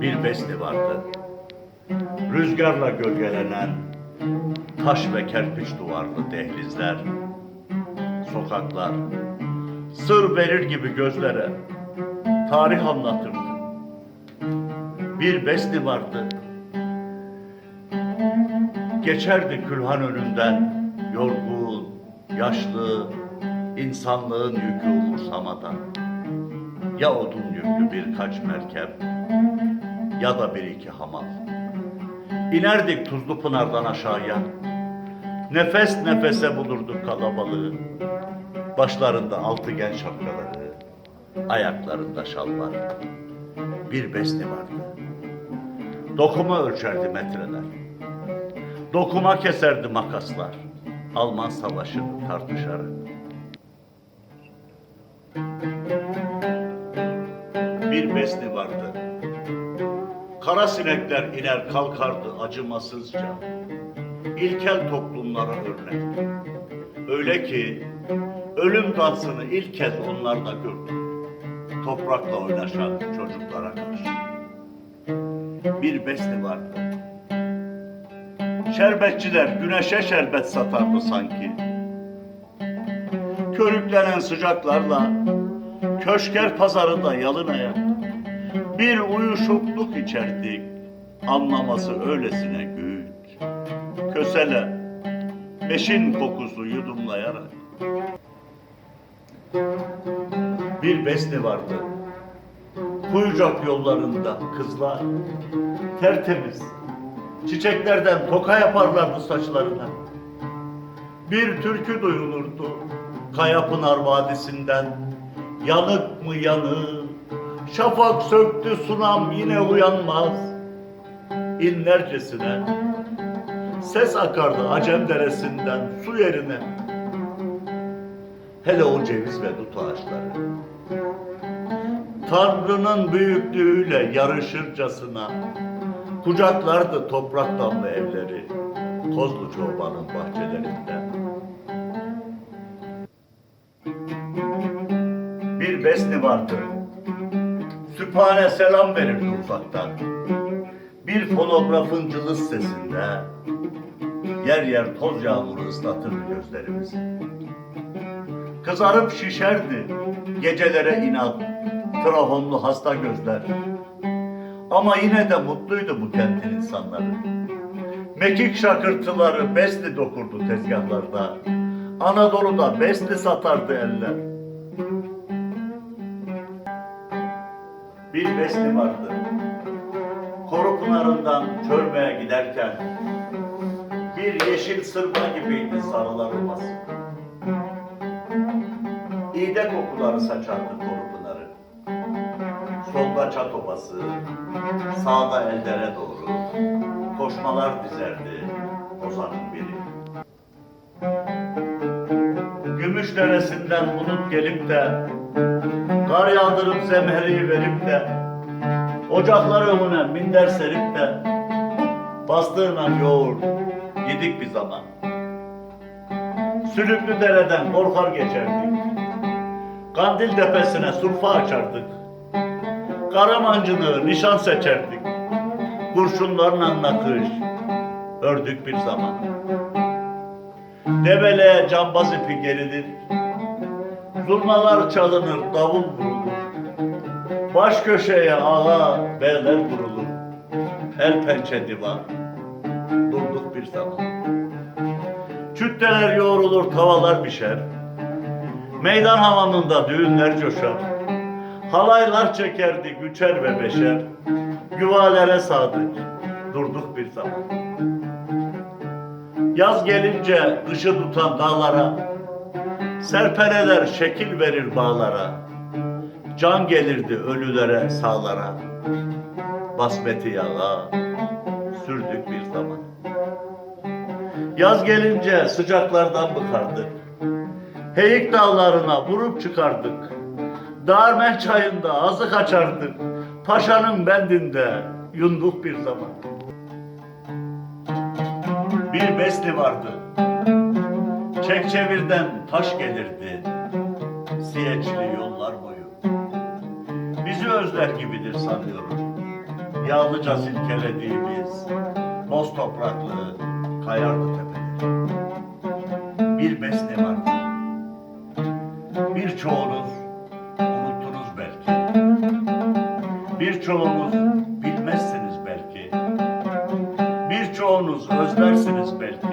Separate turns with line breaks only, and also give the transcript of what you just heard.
bir besni vardı. Rüzgarla gölgelenen taş ve kerpiç duvarlı dehlizler, sokaklar, sır verir gibi gözlere tarih anlatırdı. Bir besni vardı. Geçerdi külhan önünden yorgun, yaşlı, insanlığın yükü umursamadan. Ya odun yüklü birkaç merkep ya da bir iki hamal. İnerdik Tuzlu Pınar'dan aşağıya. Nefes nefese bulurduk kalabalığı. Başlarında altıgen şapkaları, ayaklarında şalvar. Bir besni vardı. Dokuma ölçerdi metreler. Dokuma keserdi makaslar. Alman savaşını tartışarak. Bir besni vardı. Kara sinekler iner kalkardı acımasızca. İlkel toplumlara örnek. Öyle ki ölüm dansını ilk kez onlarda gördüm. Toprakla oynaşan çocuklara karşı. Bir besni vardı. Şerbetçiler güneşe şerbet satardı sanki. Körüklenen sıcaklarla köşker pazarında yalın ayak bir uyuşukluk içerdik. Anlaması öylesine güç. Kösele, beşin kokusu yudumlayarak. Bir besni vardı. Kuyucak yollarında kızlar, tertemiz, çiçeklerden toka yaparlardı saçlarına. Bir türkü duyulurdu Kayapınar Vadisi'nden. Yanık mı yanık, şafak söktü sunam yine uyanmaz. İnlercesine ses akardı Acem Deresi'nden su yerine. Hele o ceviz ve dut ağaçları. Tanrı'nın büyüklüğüyle yarışırcasına kucaklardı toprak damlı evleri Tozlu Çoban'ın bahçelerinde. Bir besni vardı. Süphane selam verirdi uzaktan. Bir fonografın cılız sesinde yer yer toz yağmuru ıslatırdı gözlerimizi. Kızarıp şişerdi gecelere inat, trahonlu hasta gözler. Ama yine de mutluydu bu kentin insanları. Mekik şakırtıları besli dokurdu tezgahlarda. Anadolu'da besli satardı eller. Bir besli vardı. Korupınarından Çörme'ye giderken bir yeşil sırma gibiydi sarılar ovası. İğde kokuları saçardı Korupınar'ı. Solda çat obası, sağda eldere doğru koşmalar dizerdi Ozan'ın biri. Gümüş deresinden bulut gelip de Kar yağdırıp zemheri verip de Ocaklar önüne minder serip de Bastığına yoğurt yedik bir zaman. Sülüklü dereden korkar geçerdik. Kandil tepesine surfa açardık. Karamancılığı nişan seçerdik. Kurşunlarla nakış Ördük bir zaman. Devele cambaz ipi gerilir Zurnalar çalınır, davul vurulur. Baş köşeye ağa, beyler vurulur. El pençe divan, durduk bir zaman. Çütteler yoğrulur, tavalar pişer. Meydan hamamında düğünler coşar. Halaylar çekerdi güçer ve beşer. Güvalere sadık, durduk bir zaman. Yaz gelince ışı tutan dağlara, Serpereler şekil verir bağlara. Can gelirdi ölülere sağlara. Basmeti yağa sürdük bir zaman. Yaz gelince sıcaklardan bıkardık. Heyik dağlarına vurup çıkardık. Darmen çayında azık açardık. Paşanın bendinde yunduk bir zaman. Bir besli vardı. Çekçevirden taş gelirdi. Siyeçli yollar boyu. Bizi özler gibidir sanıyorum. yağlıca silkelediğimiz boz topraklı kayardı tepeleri. Bir besne vardı. Birçoğunuz unuttunuz belki. Birçoğunuz bilmezsiniz belki. Birçoğunuz özlersiniz belki.